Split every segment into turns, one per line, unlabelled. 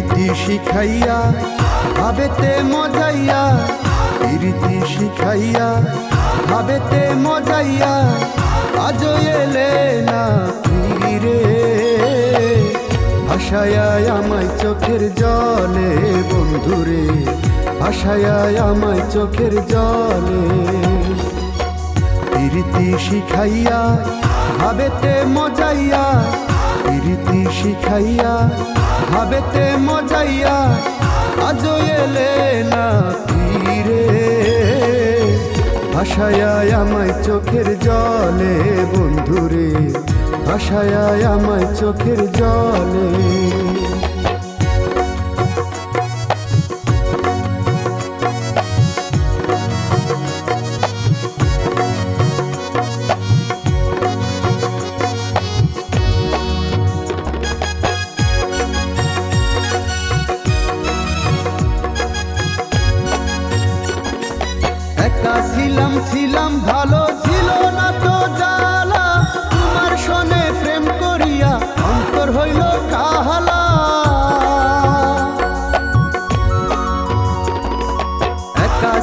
প্রীতি শিখাইয়া, ভাবেতে মজাইয়া, প্রীতি শিখাইয়া, ভাবেতে মজাইয়া, আজ এলে না ফিরে ভাসায় আমায় চোখের জলে, বন্ধুরে ভাসায় আমায় চোখের জলে। প্রীতি শিখাইয়া, ভাবেতে মজাইয়া, প্রীতি শিখাইয়া, ভাবেতে মজাইয়া আজ এলে না ফিরে। ভাসায় আমায় চোখের জলে, বন্ধুরে ভাসায় আমায় চোখের জলে।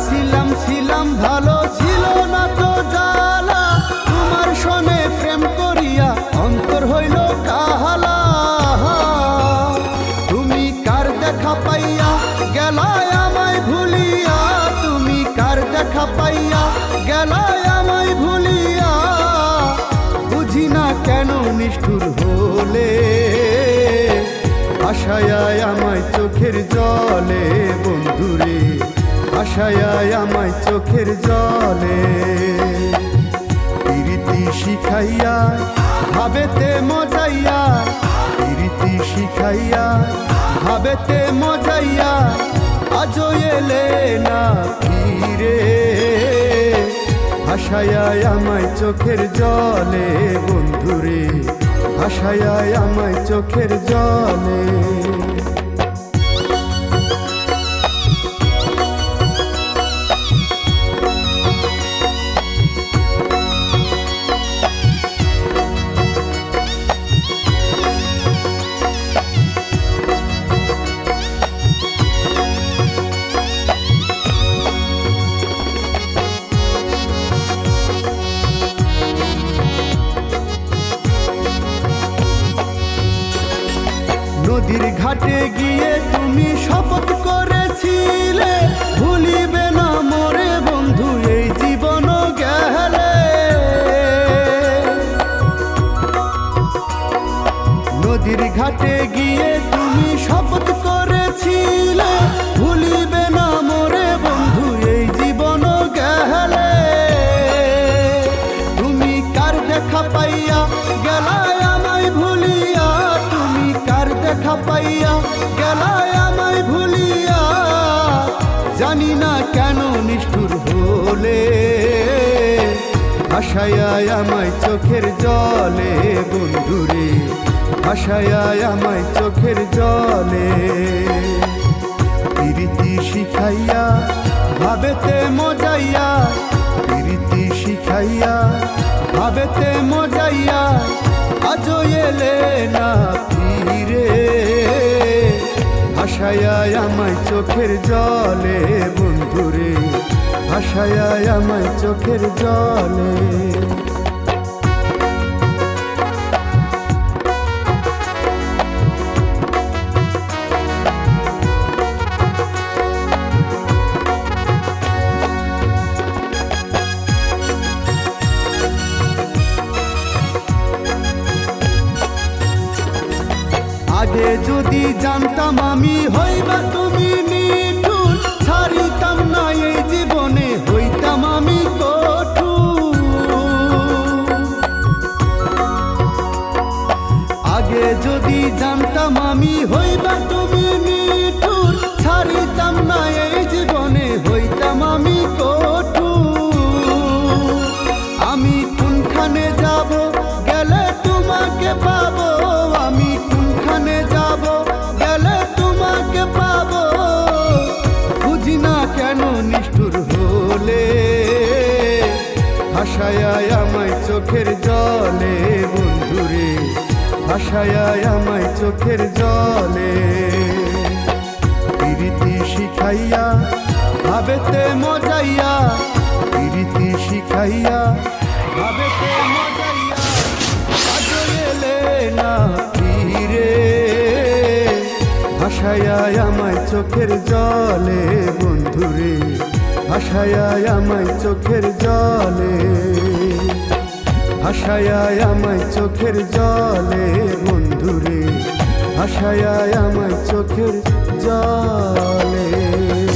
ছিলাম ছিলাম, ভালো ছিল না তো জ্বালা। তোমার সনে প্রেম করিয়া অন্তর হইল কাহালা। তুমি কার দেখা পাইয়া গেলায় আমায় ভুলিয়া? তুমি কার দেখা পাইয়া গেলায় আমায় ভুলিয়া? বুঝি না কেন নিষ্ঠুর হলে? আশায় আমায় চোখের জলে, বন্ধুরে। আশায় আমায় চোখের জলে। প্রীতি শিখাইয়া, ভাবেতে মজাইয়া, প্রীতি শিখাইয়া, ভাবেতে মজাইয়া আজ এলে না ফিরে। ভাসায় আমায় চোখের জলে, বন্ধুরে ভাসায় আমায় চোখের জলে। নদীর ঘাটে গিয়ে তুমি শপথ করেছিলে। ভুলিবে না মোরে বন্ধু, এই জীবন গেলে। তুমি কার দেখা পাইয়া গেলায় আমায় ভুলিয়া? তুমি কার দেখা পাইয়া গেলায় আমায় ভুলিয়া? জানি না কেন নিষ্ঠুর হলে ভাসায় আমায় চোখের জলে বন্ধুরে। ভাসায় আমায় চোখের জলে। প্রীতি শিখাইয়া, ভাবেতে মজাইয়া, প্রীতি শিখাইয়া, ভাবেতে মজাইয়া আজ এলে না ফিরে। ভাসায় আমায় চোখের জলে, বন্ধুরে ভাসায় আমায় চোখের জলে। আগে যদি জানতাম আমি হইবা তুমি ছাড়িতাম না এই জীবনে, হইতাম আমি আগে যদি জানতাম আমি হইবা তুমি ভাসায় আমায় চোখের জলে, বন্ধুরে। ভাসায় আমায় চোখের জলে। প্রীতি শিখাইয়া, ভাবেতে মজাইয়া, প্রীতি শিখাইয়া, ভাবেতে মজাইয়া ভাসায় আমায় চোখের জলে, বন্ধুরে। ভাসায় আমায় চোখের জলে ভাসায় আমায় চোখের জলে বন্ধুরে ভাসায় আমায় চোখের জলে।